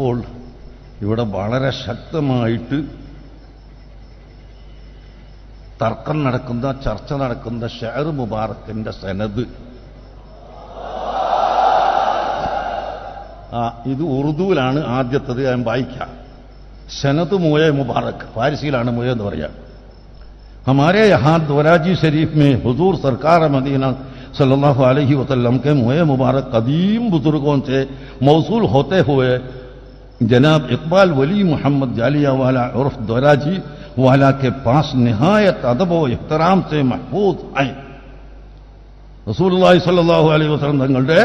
ഇപ്പോൾ ഇവിടെ വളരെ ശക്തമായിട്ട് തർക്കം നടക്കുന്ന ചർച്ച നടക്കുന്ന ഷെയർ മുബാറക്കിന്റെ സനത് ആ ഇത് ഉറുദുവിലാണ് ആദ്യത്തത് ഞാൻ വായിക്കാം സനത് മുയ മുബാറക് ഫാരിസിയിലാണ് മുയ എന്ന് പറയാം हमारे यहाँ दोराजी शरीफ में हुजूर सरकार मदीना सल्लल्लाहु अलैहि वसल्लम के मुए मुबारक कदीम बुजुर्गों से मौसूल होते हुए जनाब इकबाल वली मोहम्मद जालिया वाला उर्फ दोराजी वाला के पास नहायत अदब व इहतराम से महफूज आए റസൂലുള്ളാഹി സ്വല്ലല്ലാഹു അലൈഹി വസല്ലം തങ്ങളുടെ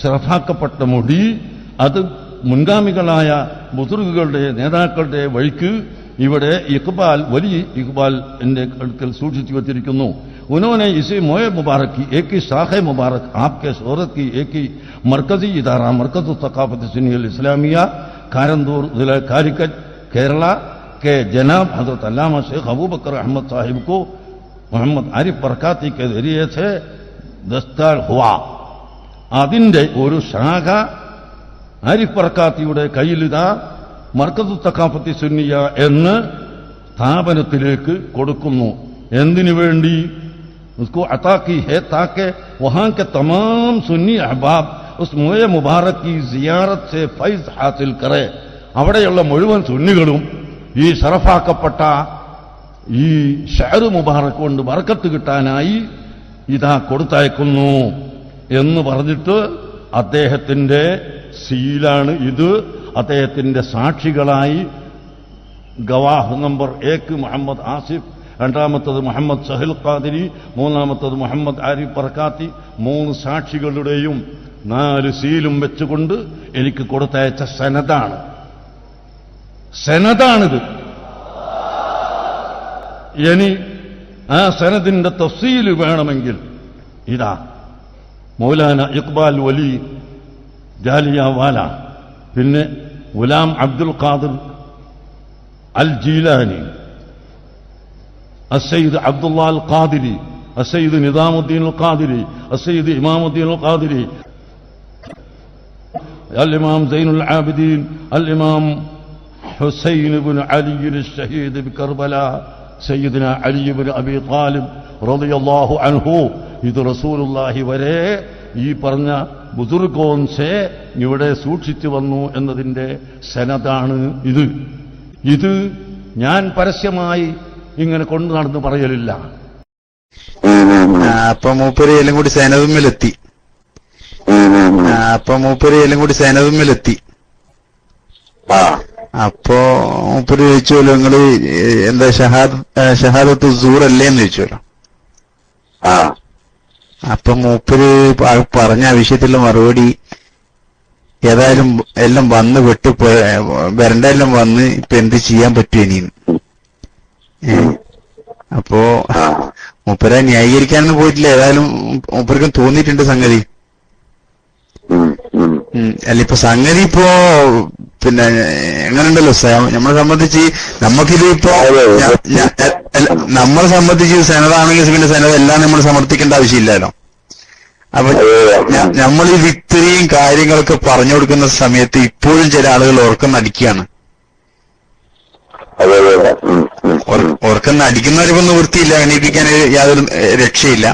ശ്രദ്ധാക്കപ്പെട്ട മുടി അത് മുൻഗാമികളായ ബുസുർഗുകളുടെ നേതാക്കളുടെ വഴിക്ക് ഇവിടെ ഇഖ്ബാൽ വലിയ ഇഖ്ബാൽ എന്റെ അടുക്കൽ സൂക്ഷിച്ചു വച്ചിരിക്കുന്നു उन्होंने इसे मोए मुबारक की एक ही शाख मुबारक आपके शोहरत की एक ही मरकजी इदारा मरकज सकाफत सुनील इस्लामिया कारंदूर जिला कारिकट केरला के जनाब हजरत अल्लामा शेख अबू बकर अहमद साहिब को मोहम्मद आरिफ बरकाती के जरिए से ദസ്താർ ഹുവ അതിന്റെ ഒരു ശാഖ ആരിഫ് ബർക്കാത്തിയുടെ കയ്യിലിതാ മർക്കത്തു തക്കാഫത്തി സുന്നിയ എന്ന് സ്ഥാപനത്തിലേക്ക് കൊടുക്കുന്നു എന്തിനു വേണ്ടി उसको अता की है ताकि वहां के तमाम सुन्नी अहबाब ഉസ് മുയ മുബാറക്കി സിയാറത്തെ ഫൈസ് ഹാസിൽ കറെ. അവിടെയുള്ള മുഴുവൻ സുന്നികളും ഈ ഷറഫാക്കപ്പെട്ട ഈ ഷഹറു മുബാറക്ക് കൊണ്ട് വറക്കത്ത് കിട്ടാനായി ഇതാ കൊടുത്തയക്കുന്നു എന്ന് പറഞ്ഞിട്ട് അദ്ദേഹത്തിന്റെ സീലാണ് ഇത്. അദ്ദേഹത്തിന്റെ സാക്ഷികളായി ഗവാഹ് നമ്പർ ഏക്ക് മുഹമ്മദ് ആസിഫ് രണ്ടാമത്തത് മുഹമ്മദ് സഹിൽ ഖാദിരി മൂന്നാമത്തത് മുഹമ്മദ് ആരിഫ് പറക്കാത്തി മൂന്ന് സാക്ഷികളുടെയും നാല് സീലും വെച്ചുകൊണ്ട് എനിക്ക് കൊടുത്തയച്ച സനതാണ്. സനതാണിത്. ഇനി ആ സനദിന്റെ തഫ്സീൽ വേണമെങ്കിൽ ഇതാ. മൗലാന ഇക്ബാൽ വലി ജാലിയാവാല പിന്നെ ഗുലാം അബ്ദുൽ ഖാദിർ അൽ ജീലാനി അസൈദ് അബ്ദുള്ള അൽ ഖാദിരി അസൈദ് നിസാമുദ്ദീൻ അൽ ഖാദിരി അസൈദ് ഇമാമുദ്ദീൻ അൽ ഖാദിരി الإمام زين العابدين الإمام حسين بن علي الشهيد بكربلاء سيدنا علي بن أبي طالب رضي الله عنه ഇത് റസൂലുള്ളാഹി വരെ ഈ പറഞ്ഞ ബുദുർഗോൻസെ ഇവിടെ സൂക്ഷിച്ചു വന്നു എന്നതിന്റെ സനതാണ് ഇത് ഇത് ഞാൻ പരസ്യമായി ഇങ്ങനെ കൊണ്ടു നടന്ന് പറയലില്ല ആ, അപ്പൊ മൂപ്പര് എല്ലാം കൂടി സേനതുമ്മിലെത്തി ആ, അപ്പൊ മൂപ്പര് എല്ലാം കൂടി സേനതുമ്മിലെത്തി ആ. അപ്പോ മൂപ്പര് ചോദിച്ചുവല്ലോ നിങ്ങൾ എന്താ ഷഹാദ് ഷഹാദത്ത് സൂർ അല്ലേ എന്ന് ചോദിച്ചുവല്ലോ. ആ. അപ്പൊ മൂപ്പര് പറഞ്ഞ വിഷയത്തിലുള്ള മറുപടി ഏതായാലും എല്ലാം വന്ന് വിട്ട് വരണ്ട എല്ലാം വന്ന് ഇപ്പൊ എന്ത് ചെയ്യാൻ പറ്റും ഇനിയും അപ്പോ മൂപ്പര ന്യായീകരിക്കാനൊന്നും പോയിട്ടില്ല. ഏതായാലും മൂപ്പർക്കും തോന്നിയിട്ടുണ്ട് സംഗതി. അല്ല ഇപ്പൊ സംഗതി ഇപ്പോ പിന്നെ എങ്ങനെയുണ്ടല്ലോ നമ്മളെ സംബന്ധിച്ച് നമുക്കിത് ഇപ്പോ നമ്മളെ സംബന്ധിച്ച് സെനതാണെങ്കിൽ പിന്നെ സെനത എല്ലാം നമ്മൾ സമർത്ഥിക്കേണ്ട ആവശ്യമില്ലല്ലോ. അപ്പൊ നമ്മൾ ഈ ഇത്രയും കാര്യങ്ങളൊക്കെ പറഞ്ഞു കൊടുക്കുന്ന സമയത്ത് ഇപ്പോഴും ചില ആളുകൾ ഉറക്കം നടിക്കുകയാണ്. ഓർക്കം അതെ വൃത്തിയില്ല എണീപ്പിക്കാൻ യാതൊരു രക്ഷയില്ല.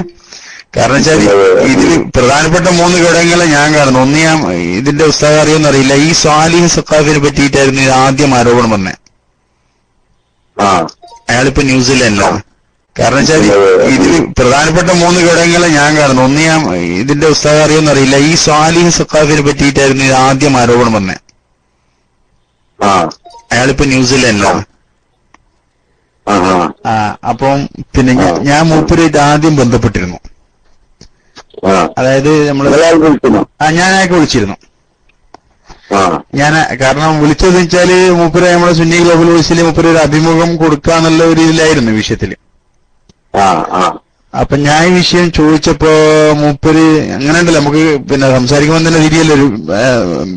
കാരണം വെച്ചാൽ ഇതിൽ പ്രധാനപ്പെട്ട മൂന്ന് ഘടകങ്ങളെ ഞാൻ കാണുന്നു. ഒന്ന് ഞാൻ ഇതിന്റെ ഉസ്താദ് അറിയുമെന്ന് അറിയില്ല ഈ സ്വാലിഹ് സക്കാഫിനെ പറ്റിയിട്ടായിരുന്നു ഇത് ആദ്യം ആരോപണം വന്നത് ആ. അയാളിപ്പോ ന്യൂസിലാൻഡിലാണ് കാരണം വെച്ചാൽ ഇതിൽ പ്രധാനപ്പെട്ട മൂന്ന് ഘടകങ്ങളെ ഞാൻ കാണുന്നു. ഒന്ന് ഞാൻ ഇതിന്റെ ഉസ്താദ് അറിയുമെന്ന് അറിയില്ല ഈ സ്വാലിഹ് സക്കാഫിനെ പറ്റിയിട്ടായിരുന്നു ഇത് ആദ്യം ആരോപണം വന്നത് ആ. അയാളിപ്പോ ന്യൂസിലാൻഡിലാണ് ആ അപ്പം പിന്നെ ഞാൻ- മൂപ്പരായിട്ട് ആദ്യം ബന്ധപ്പെട്ടിരുന്നു. അതായത് നമ്മൾ വിളിക്കുന്നു ആ ഞാൻ അയാൾക്ക് വിളിച്ചിരുന്നു ഞാൻ കാരണം വിളിച്ചതെന്ന് വെച്ചാൽ മൂപ്പര് നമ്മുടെ സുന്നി ഗ്ലോബൽ വോയിസിൽ മൂപ്പര് ഒരു അഭിമുഖം കൊടുക്കാന്നുള്ള ഒരു ഇതിലായിരുന്നു വിഷയത്തിൽ അപ്പൊ ഞാൻ ഈ വിഷയം ചോദിച്ചപ്പോ മൂപ്പര് അങ്ങനെ ഉണ്ടല്ലോ നമുക്ക് പിന്നെ സംസാരിക്കുമ്പോൾ തന്നെ തിരിയല്ലോ ഒരു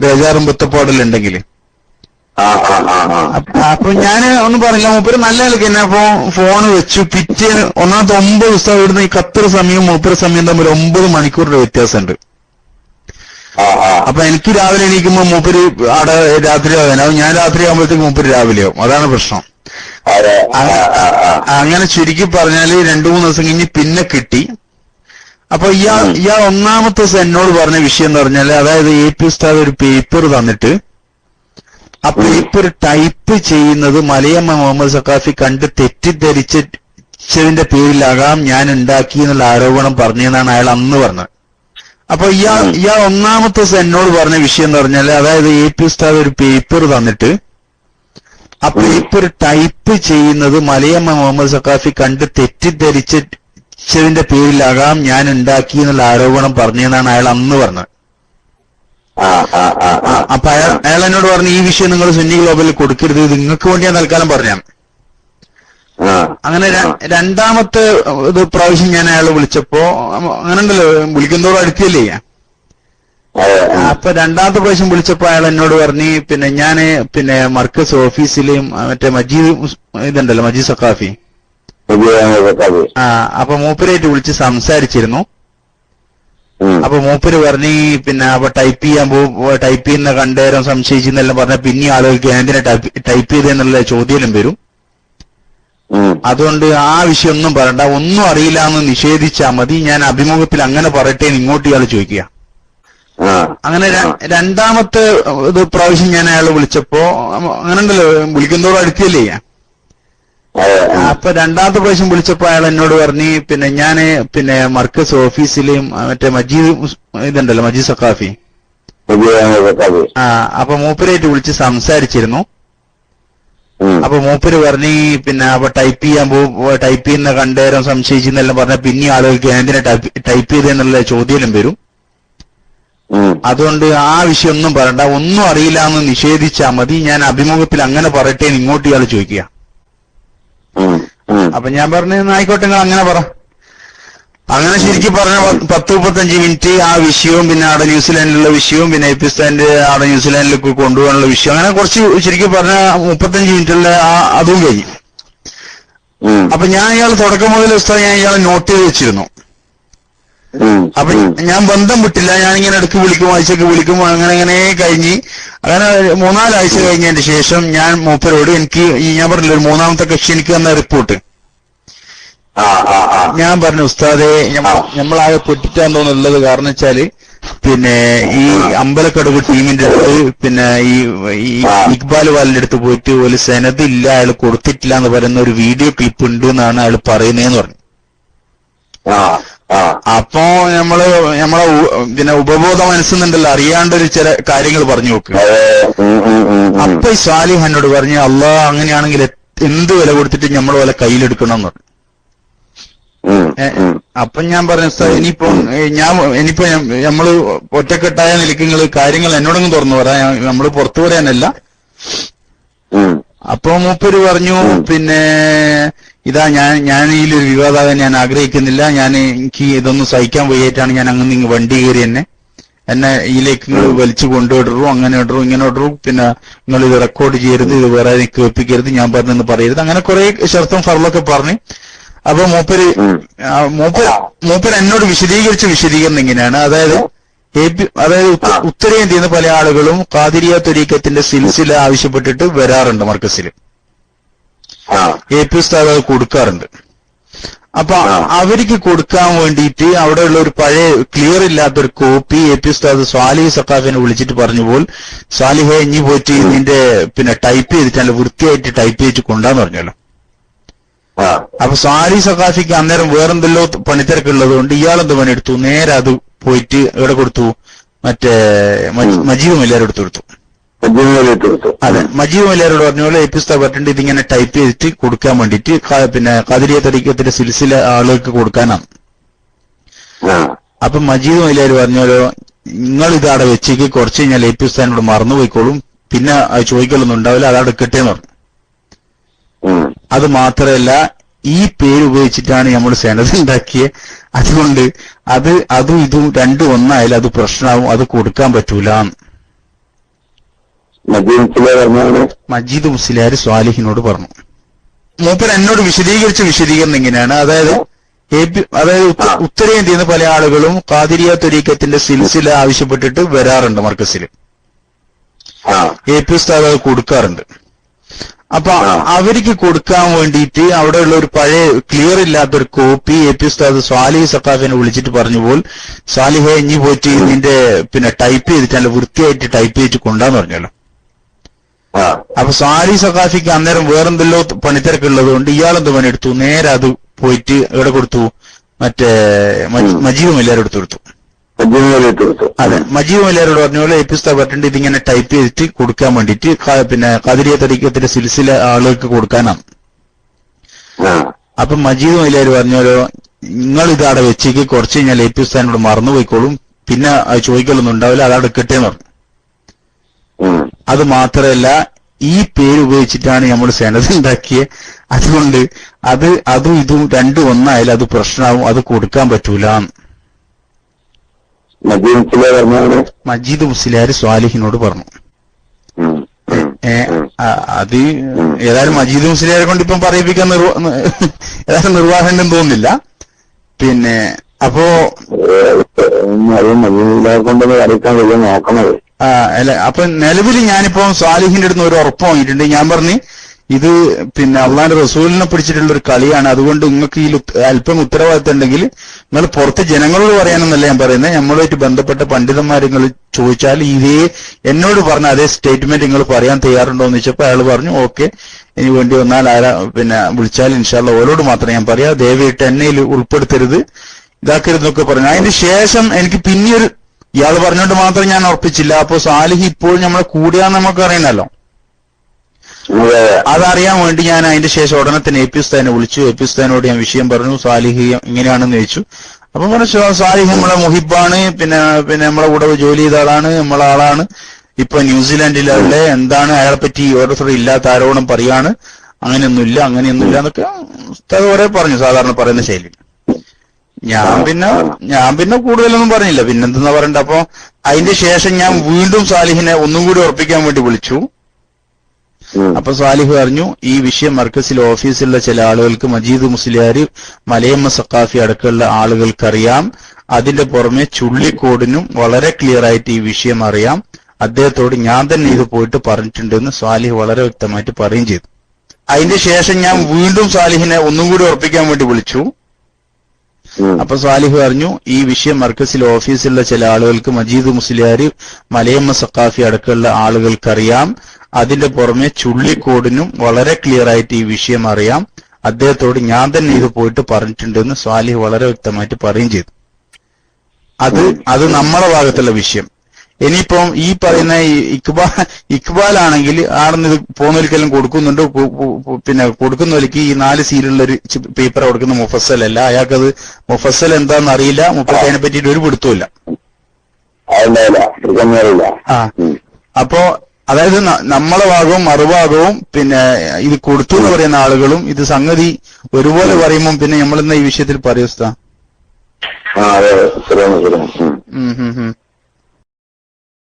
ബേജാറും ബുത്തപ്പാടെല്ലാം ഉണ്ടെങ്കിൽ ആ ആ ആ ആ അപ്പൊ ഞാൻ ഒന്നും പറഞ്ഞില്ല മൂപ്പര് നല്ല നിലയ്ക്ക് തന്നെ അപ്പൊ ഫോൺ വെച്ചു. പിറ്റേ ഒന്നാമത്തെ ഒമ്പത് ദിവസം ഇവിടുന്ന് ഈ ഖത്തർ സമയം മൂപ്പര് സമയം തമ്മിൽ ഒമ്പത് മണിക്കൂറിന്റെ വ്യത്യാസമുണ്ട്. അപ്പൊ എനിക്ക് രാവിലെ എണീക്കുമ്പോ മൂപ്പര് അവിടെ രാത്രി ആകാനാവും ഞാൻ രാത്രി ആകുമ്പോഴത്തേക്ക് മൂപ്പര് രാവിലെയാവും. അതാണ് പ്രശ്നം. അങ്ങനെ ചുരുക്കി പറഞ്ഞാൽ രണ്ടു മൂന്ന് ദിവസം കഴിഞ്ഞ് പിന്നെ കിട്ടി. അപ്പൊ ഇയാൾ ഇയാൾ ഒന്നാമത്തെ ദിവസം എന്നോട് പറഞ്ഞ വിഷയം എന്ന് പറഞ്ഞാൽ അതായത് എ പി ഒരു പേപ്പർ തന്നിട്ട് ആ പേപ്പർ ടൈപ്പ് ചെയ്യുന്നത് മലയമ്മ മുഹമ്മദ് സക്കാഫി കണ്ട് തെറ്റിദ്ധരിച്ചതിന്റെ പേരിലാകാം ഞാൻ ഉണ്ടാക്കി എന്നുള്ള ആരോപണം പറഞ്ഞെന്നാണ് അയാൾ അന്ന് പറഞ്ഞത്. അപ്പൊ ഇയാൾ ഇയാൾ ഒന്നാമത്തെ ദിവസം എന്നോട് പറഞ്ഞ വിഷയം എന്ന് പറഞ്ഞാൽ അതായത് എ പി ഉസ്താദ് ഒരു പേപ്പർ തന്നിട്ട് ആ പേപ്പർ ടൈപ്പ് ചെയ്യുന്നത് മലയമ്മ മുഹമ്മദ് സക്കാഫി കണ്ട് തെറ്റിദ്ധരിച്ചതിന്റെ പേരിലാകാം ഞാൻ ഉണ്ടാക്കി എന്നുള്ള ആരോപണം പറഞ്ഞെന്നാണ് അയാൾ അന്ന് പറഞ്ഞത്. അപ്പൊ അയാൾ അയാൾ എന്നോട് പറഞ്ഞു ഈ വിഷയം നിങ്ങൾ സുന്നി ഗ്ലോബലിൽ കൊടുക്കരുത് നിങ്ങൾക്ക് വേണ്ടി ഞാൻ തൽക്കാലം പറഞ്ഞാണ് ആ. അങ്ങനെ രണ്ടാമത്തെ ഇത് പ്രാവശ്യം ഞാൻ അയാളെ വിളിച്ചപ്പോ അങ്ങനെ ഉണ്ടല്ലോ വിളിക്കുന്നതോട് അടുത്തില്ലേ അപ്പൊ രണ്ടാമത്തെ പ്രാവശ്യം വിളിച്ചപ്പോ അയാൾ എന്നോട് പറഞ്ഞു പിന്നെ ഞാൻ പിന്നെ മർക്കസ് ഓഫീസിലെയും മറ്റേ മജീദ് ഇതുണ്ടല്ലോ മജീദ് സക്കാഫി ആ അപ്പൊ മൂപ്പരായിട്ട് വിളിച്ച് സംസാരിച്ചിരുന്നു. അപ്പൊ മൂപ്പര് പറഞ്ഞു പിന്നെ അപ്പൊ ടൈപ്പ് ചെയ്യാൻ പോ ടൈപ്പ് ചെയ്യുന്ന കണ്ടേരം സംശയിച്ചെന്നെല്ലാം പറഞ്ഞ പിന്നെ ആളുകൾക്ക് എന്തിനാ ടൈപ്പ് ചെയ്തെന്നുള്ള ചോദ്യം വരും. അതുകൊണ്ട് ആ വിഷയം ഒന്നും പറയണ്ട. ഒന്നും അറിയില്ല എന്ന് നിഷേധിച്ചാൽ മതി. ഞാൻ അഭിമുഖത്തിൽ അങ്ങനെ പറയട്ടെ ഇങ്ങോട്ട് ഇയാൾ ചോദിക്കുക. അങ്ങനെ രണ്ടാമത്തെ ഇത് പ്രാവശ്യം ഞാൻ അയാൾ വിളിച്ചപ്പോ അങ്ങനെ ഉണ്ടല്ലോ വിളിക്കുന്നതോട് അടുത്തല്ലേ അപ്പൊ രണ്ടാമത്തെ പ്രാവശ്യം വിളിച്ചപ്പോ അയാൾ എന്നോട് പറഞ്ഞു പിന്നെ ഞാൻ പിന്നെ മർക്കസ് ഓഫീസിലെയും മറ്റേ മജീദ് ഇതുണ്ടല്ലോ മജീദ് സക്കാഫി ആ അപ്പൊ മൂപ്പരായിട്ട് വിളിച്ച് സംസാരിച്ചിരുന്നു. അപ്പൊ മൂപ്പര് പറഞ്ഞു പിന്നെ അപ്പൊ ടൈപ്പ് ചെയ്യാൻ പോ ടൈപ്പ് ചെയ്യുന്ന കണ്ടേരം സംശയിച്ചെന്നെല്ലാം പറഞ്ഞ പിന്നെ ആളുകൾക്ക് എന്തിനാ ടൈപ്പ് ചെയ്തെന്നുള്ള ചോദ്യം വരും. അതുകൊണ്ട് ആ വിഷയം ഒന്നും പറയണ്ട ഒന്നും അറിയില്ല എന്ന് നിഷേധിച്ചാൽ മതി. ഞാൻ അഭിമുഖത്തിൽ അങ്ങനെ പറയട്ടെ ഇങ്ങോട്ട് ഇയാൾ ചോദിക്കുക. അപ്പൊ ഞാൻ പറഞ്ഞു "എന്നാ ആയിക്കോട്ടെ നിങ്ങൾ അങ്ങനെ പറ. അങ്ങനെ ശരിക്കും പറഞ്ഞ പത്ത് മുപ്പത്തഞ്ച് മിനിറ്റ് ആ വിഷയവും പിന്നെ അവിടെ ന്യൂസിലാൻഡിലുള്ള വിഷയവും പിന്നെ എപ്പിസ്താൻഡ് അവിടെ ന്യൂസിലാൻഡിലേക്ക് കൊണ്ടുപോകാനുള്ള വിഷയം. അങ്ങനെ കുറച്ച് ശരിക്കും പറഞ്ഞ മുപ്പത്തഞ്ച് മിനിറ്റുള്ള ആ അതും കഴിഞ്ഞു. അപ്പൊ ഞാൻ ഇയാൾ തുടക്കം മുതൽ ഉസ്താദ് ഞാൻ ഇയാളെ നോട്ട് ചെയ്ത് വെച്ചിരുന്നു. അപ്പൊ ഞാൻ ബന്ധം വിട്ടില്ല. ഞാനിങ്ങനെ ഇടയ്ക്ക് വിളിക്കും ആഴ്ചക്ക് വിളിക്കും അങ്ങനെ അങ്ങനെ കഴിഞ്ഞ് അങ്ങനെ മൂന്നാലാഴ്ച കഴിഞ്ഞതിന് ശേഷം ഞാൻ മൂപ്പരോട് എനിക്ക് ഈ ഞാൻ പറഞ്ഞില്ല ഒരു മൂന്നാമത്തെ കക്ഷി എനിക്ക് തന്ന റിപ്പോർട്ട് ഞാൻ പറഞ്ഞു ഉസ്താദെ നമ്മളാകെ പെട്ടിട്ടാന്ന് തോന്നുന്നുള്ളത് കാരണം വെച്ചാൽ പിന്നെ ഈ അമ്പലക്കടവ് ടീമിന്റെ അടുത്ത് പിന്നെ ഈ ഈ ഇക്ബാൽ വാലിന്റെ അടുത്ത് പോയിട്ട് ഒരു സെനത് ഇല്ല അയാൾ കൊടുത്തിട്ടില്ല എന്ന് പറയുന്ന ഒരു വീഡിയോ ക്ലിപ്പ് ഉണ്ട് എന്നാണ് അയാൾ പറയുന്നതെന്ന് പറഞ്ഞു. അപ്പോ നമ്മൾ നമ്മളെ പിന്നെ ഉപബോധ മനസ്സുന്നുണ്ടല്ലോ അറിയാണ്ടൊരു ചില കാര്യങ്ങൾ പറഞ്ഞു നോക്കുക അപ്പൊ ഈ സാലിഹ് എന്നോട് പറഞ്ഞു അള്ളാ അങ്ങനെയാണെങ്കിൽ എന്ത് വില കൊടുത്തിട്ട് നമ്മൾ വില കയ്യിലെടുക്കണം എന്ന് അപ്പൊ ഞാൻ പറഞ്ഞു സാർ ഇനിയിപ്പോ ഞാൻ ഇനിയിപ്പോ നമ്മൾ ഒറ്റക്കെട്ടായ നിങ്ങൾ കാര്യങ്ങൾ എന്നോടൊന്നും തുറന്നു പറയാം നമ്മൾ പുറത്തു പറയാനല്ല. അപ്പൊ മൂപ്പര് പറഞ്ഞു പിന്നെ ഇതാ ഞാൻ ഞാൻ ഇതിലൊരു വിവാദമാകാൻ ഞാൻ ആഗ്രഹിക്കുന്നില്ല. ഞാൻ എനിക്ക് ഇതൊന്നും സഹിക്കാൻ വയ്യായിട്ടാണ് ഞാൻ അങ്ങ് നിങ്ങൾ വണ്ടി കയറി എന്നെ. എന്നെ ഇതിലേക്ക് നിങ്ങൾ വലിച്ചു കൊണ്ടുവിടറു അങ്ങനെ ഇടറു ഇങ്ങനെ ഇടറു പിന്നെ നിങ്ങൾ ഇത് റെക്കോർഡ് ചെയ്യരുത് ഇത് വേറെ കേൾപ്പിക്കരുത് ഞാൻ പറഞ്ഞെന്ന് പറയരുത്. അങ്ങനെ കുറെ ശർത്തും ഫറലൊക്കെ പറഞ്ഞു. അപ്പൊ മൂപ്പര് മൂപ്പര് മൂപ്പര് എന്നോട് വിശദീകരിച്ച വിശദീകരണം ഇങ്ങനെയാണ്. അതായത് അതായത് ഉത്ത- ഉത്തരേന്ത്യയിൽ നിന്ന് പല ആളുകളും കാതിരിയ തൊരീക്കത്തിന്റെ സിൽസില ആവശ്യപ്പെട്ടിട്ട് വരാറുണ്ട് മർക്കസിൽ എ പി ഉസ്താദ് അത് കൊടുക്കാറുണ്ട്. അപ്പൊ. അവർക്ക് കൊടുക്കാൻ വേണ്ടിയിട്ട് അവിടെയുള്ള ഒരു പഴയ ക്ലിയർ ഇല്ലാത്തൊരു കോപ്പി എ പി ഉസ്താദ് സ്വാലിഹ് സക്കാഫിനെ വിളിച്ചിട്ട് പറഞ്ഞു പോൽ സ്വാലിഹെ ഇനി പോയിട്ട് നിന്റെ പിന്നെ ടൈപ്പ് ചെയ്തിട്ട് നല്ല വൃത്തിയായിട്ട് ടൈപ്പ് ചെയ്തിട്ട് കൊണ്ടാന്ന് പറഞ്ഞല്ലോ. അപ്പൊ സ്വാലി സഖാഫിക്ക് അന്നേരം വേറെന്തല്ലോ പണിത്തിരക്കുള്ളത് കൊണ്ട് ഇയാളെന്ത് പണിയെടുത്തു? നേരെ അത് പോയിട്ട് എവിടെ കൊടുത്തു? മറ്റേ മജ്- മജീദ് മല്ലാരോട് കൊടുത്തു. അതെ. മജീദ് മല്ലാരോട് പറഞ്ഞ പോലെ എപ്പിസ്ത പറഞ്ഞിട്ട് ഇതിങ്ങനെ ടൈപ്പ് ചെയ്തിട്ട് കൊടുക്കാൻ വേണ്ടിയിട്ട് പിന്നെ കതിരിയ തരീക്കത്തിന്റെ സിൽസില ആളുകൾക്ക് കൊടുക്കാനാണ് അപ്പൊ മജീദ് മല്ലാർ പറഞ്ഞോലോ നിങ്ങൾ ഇത് അവിടെ വെച്ചേക്ക് കുറച്ച് കഴിഞ്ഞാൽ എപ്പിസ്ഥാനോട് മറന്നുപോയിക്കോളും. പിന്നെ ചോദിക്കലൊന്നും ഉണ്ടാവില്ല അതവിടെ കിട്ടേന്ന് പറഞ്ഞു. അത് മാത്രമല്ല ഈ പേര് ഉപയോഗിച്ചിട്ടാണ് നമ്മൾ സെനത് ഉണ്ടാക്കിയത് അതുകൊണ്ട് അത് അതും ഇതും രണ്ടും ഒന്നായാലും അത് പ്രശ്നമാവും. അത് കൊടുക്കാൻ പറ്റൂല. മജീദ് മുസ്ലിയാർ സ്വാലിഹിനോട് പറഞ്ഞു. മൂപ്പർ എന്നോട് വിശദീകരിച്ച വിശദീകരണം ഇങ്ങനെയാണ്. അതായത് അതായത് ഉത്ത- ഉത്തരേന്ത്യയിൽ നിന്ന് പല ആളുകളും കാതിരിയ തൊരീക്കത്തിന്റെ സിൽസില ആവശ്യപ്പെട്ടിട്ട് വരാറുണ്ട് മർക്കസിൽ എ പി ഉസ്താദ് അത് കൊടുക്കാറുണ്ട്. അപ്പൊ. അവർക്ക് കൊടുക്കാൻ വേണ്ടിയിട്ട് അവിടെയുള്ള ഒരു പഴയ ക്ലിയർ ഇല്ലാത്ത ഒരു കോപ്പി എ പി ഉസ്താദ് സ്വാലിഹ് സത്താഫിനെ വിളിച്ചിട്ട് പറഞ്ഞു പോൽ സ്വാലിഹെ ഇനി പോയിട്ട് ഇതിന്റെ പിന്നെ ടൈപ്പ് ചെയ്തിട്ട് നല്ല വൃത്തിയായിട്ട് ടൈപ്പ് ചെയ്തിട്ട് കൊണ്ടാന്ന് പറഞ്ഞല്ലോ. അപ്പൊ സ്വാലി സഖാഫിക്ക് അന്നേരം വേറെന്തല്ലോ പണിത്തിരക്കുള്ളത് കൊണ്ട് ഇയാളെന്ത് പണിയെടുത്തു? നേരെ അത് പോയിട്ട് എവിടെ കൊടുത്തു? മറ്റേ മജീവും എല്ലാവരും ഇട്ട് കൊടുത്തു. അതെ. മജീദ് മലയാരോട് പറഞ്ഞ പോലെ എപ്പിസ്ത പറ്റണ്ട് ഇതിങ്ങനെ ടൈപ്പ് ചെയ്തിട്ട് കൊടുക്കാൻ വേണ്ടിയിട്ട് പിന്നെ കതിരിയ തരീക്കത്തിന്റെ സിൽസില ആളുകൾക്ക് കൊടുക്കാനാണ്. അപ്പൊ മജീദ് പറഞ്ഞ പറഞ്ഞോലോ നിങ്ങൾ ഇത് അവിടെ വെച്ചേക്ക് കുറച്ച് കഴിഞ്ഞാൽ എപ്പിസ്താനോട് മറന്നുപോയിക്കോളും പിന്നെ ചോദിക്കലൊന്നും ഉണ്ടാവില്ല അതവിടെ കിട്ടിയെന്ന് പറഞ്ഞു. അത് മാത്രമല്ല ഈ പേര് ഉപയോഗിച്ചിട്ടാണ് നമ്മൾ സെനത് ഉണ്ടാക്കിയത് അതുകൊണ്ട് അത് അതും ഇതും രണ്ടും ഒന്നായാലും അത് പ്രശ്നമാവും അത് കൊടുക്കാൻ പറഞ്ഞാണ്? മജീദ് മുസ്ലിയാർ സ്വാലിഹിനോട് പറഞ്ഞു. അത് ഏതായാലും മജീദ് മുസ്ലിയാരെ കൊണ്ട് ഇപ്പം പറയിപ്പിക്കാൻ ഏതായാലും നിർവാഹം തോന്നുന്നില്ല. പിന്നെ അപ്പോ നോക്കണത്. അല്ല അപ്പൊ നിലവിൽ ഞാനിപ്പോ സ്വാലിഹിന്റെ അടുത്ത് ഒരു ഉറപ്പ് വാങ്ങിയിട്ടുണ്ട്. ഞാൻ പറഞ്ഞു ഇത് പിന്നെ അള്ളാന്റെ റസൂലിനെ പിടിച്ചിട്ടുള്ള ഒരു കളിയാണ്. അതുകൊണ്ട് നിങ്ങൾക്ക് ഈ അല്പം ഉത്തരവാദിത്തം ഉണ്ടെങ്കിൽ നിങ്ങൾ പുറത്ത് ജനങ്ങളോട് പറയാനെന്നല്ല ഞാൻ പറയുന്നത്. നമ്മളുമായിട്ട് ബന്ധപ്പെട്ട പണ്ഡിതന്മാർ നിങ്ങൾ ചോദിച്ചാൽ ഇതേ എന്നോട് പറഞ്ഞ അതേ സ്റ്റേറ്റ്മെന്റ് നിങ്ങൾ പറയാൻ തയ്യാറുണ്ടോ എന്ന് ചോദിച്ചപ്പോൾ അയാൾ പറഞ്ഞു ഓക്കെ ഇനി വേണ്ടി വന്നാൽ ആരാ പിന്നെ വിളിച്ചാൽ ഇൻഷാല്ല ഓരോട് മാത്രം ഞാൻ പറയാ. ദയവായിട്ട് എന്നെ ഉൾപ്പെടുത്തരുത്. ഇതാക്കരുതെന്നൊക്കെ പറഞ്ഞു. അതിന് ശേഷം എനിക്ക് പിന്നെയൊരു ഇയാൾ പറഞ്ഞുകൊണ്ട് മാത്രം ഞാൻ ഉറപ്പിച്ചില്ല. അപ്പൊ സാലിഹ് ഇപ്പോഴും നമ്മളെ കൂടിയാന്ന് നമുക്ക് അറിയണല്ലോ അതറിയാൻ വേണ്ടി ഞാൻ അതിന്റെ ശേഷം ഉടനെ തന്നെ എ പി ഉസ്താനെ വിളിച്ചു. എ പി ഉസ്താനോട് ഞാൻ വിഷയം പറഞ്ഞു. സാലിഹിയം ഇങ്ങനെയാണെന്ന് ചോദിച്ചു. അപ്പൊ പറഞ്ഞു സാലിഹി സാലിഹ് നമ്മളെ മുഹിബാണ്. പിന്നെ പിന്നെ നമ്മളെ കൂടെ ജോലി ചെയ്ത ആളാണ്. നമ്മളെ ആളാണ്. ഇപ്പൊ ന്യൂസിലാൻഡിലെ എന്താണ് അയാളെ പറ്റി ഓരോരുത്തരും ഇല്ലാത്ത ആരോപണം പറയാണ്. അങ്ങനെയൊന്നുമില്ല അങ്ങനെയൊന്നുമില്ല എന്നൊക്കെ ഉസ്താദ് പറഞ്ഞു സാധാരണ പറയുന്ന ശൈലി. ഞാൻ പിന്നെ ഞാൻ പിന്നെ കൂടുതലൊന്നും പറഞ്ഞില്ല. പിന്നെന്തെന്നാ പറയണ്ട? അപ്പൊ അതിന്റെ ശേഷം ഞാൻ വീണ്ടും സാലിഹിനെ ഒന്നും കൂടി ഉറപ്പിക്കാൻ വേണ്ടി വിളിച്ചു. അപ്പൊ സാലിഹ് പറഞ്ഞു ഈ വിഷയം മർക്കസിലെ ഓഫീസിലുള്ള ചില ആളുകൾക്ക് മജീദ് മുസ്ലിയാർ മലയമ്മ സക്കാഫി അടക്കമുള്ള ആളുകൾക്ക് ആളുകൾക്കറിയാം. അതിന്റെ പുറമെ ചുള്ളിക്കോടിനും വളരെ ക്ലിയർ ആയിട്ട് ഈ വിഷയം അറിയാം. അദ്ദേഹത്തോട് ഞാൻ തന്നെ ഇത് പോയിട്ട് പറഞ്ഞിട്ടുണ്ടെന്ന് സാലിഹ് വളരെ വ്യക്തമായിട്ട് പറയുകയും ചെയ്തു. അതിന്റെ ശേഷം ഞാൻ വീണ്ടും സാലിഹിനെ ഒന്നും കൂടി ഉറപ്പിക്കാൻ വേണ്ടി വിളിച്ചു. അപ്പൊ സാലിഹ് പറഞ്ഞു ഈ വിഷയം മർക്കസിൽ ഓഫീസിലുള്ള ചില ആളുകൾക്ക് മജീദ് മുസ്ലിയാർ മലയമ്മ സക്കാഫി അടക്കമുള്ള ആളുകൾക്കറിയാം. അതിന്റെ പുറമെ ചുള്ളിക്കോടിനും വളരെ ക്ലിയർ ആയിട്ട് ഈ വിഷയം അറിയാം. അദ്ദേഹത്തോട് ഞാൻ തന്നെ ഇത് പോയിട്ട് പറഞ്ഞിട്ടുണ്ടെന്ന് സാലിഹ് വളരെ വ്യക്തമായിട്ട് പറയുകയും ചെയ്തു. അത് അത് നമ്മളെ ഭാഗത്തുള്ള വിഷയം. ഇനിയിപ്പം ഈ പറയുന്ന ഇക്ബാൽ ഇക്ബാൽ ആണെങ്കിൽ ആടുന്ന് ഇത് പോകുന്നൊരിക്കലും കൊടുക്കുന്നുണ്ട്. പിന്നെ കൊടുക്കുന്നൊലിക്ക് ഈ നാല് സീലുള്ള ഒരു പേപ്പർ കൊടുക്കുന്ന മുഫസൽ അല്ല. അയാൾക്കത് മുഫസൽ എന്താണെന്ന് അറിയില്ല. മുപ്പത്തി പറ്റിട്ട് പറ്റിയിട്ട് ഒരു പിടുത്തമില്ല ആ. അപ്പോ അതായത് നമ്മളെ ഭാഗവും മറുഭാഗവും പിന്നെ ഇത് കൊടുത്തു എന്ന് പറയുന്ന ആളുകളും ഇത് സംഗതി ഒരുപോലെ പറയുമ്പോൾ പിന്നെ നമ്മളിന്ന് ഈ വിഷയത്തിൽ ഉം. ഉം ഉം ഉം.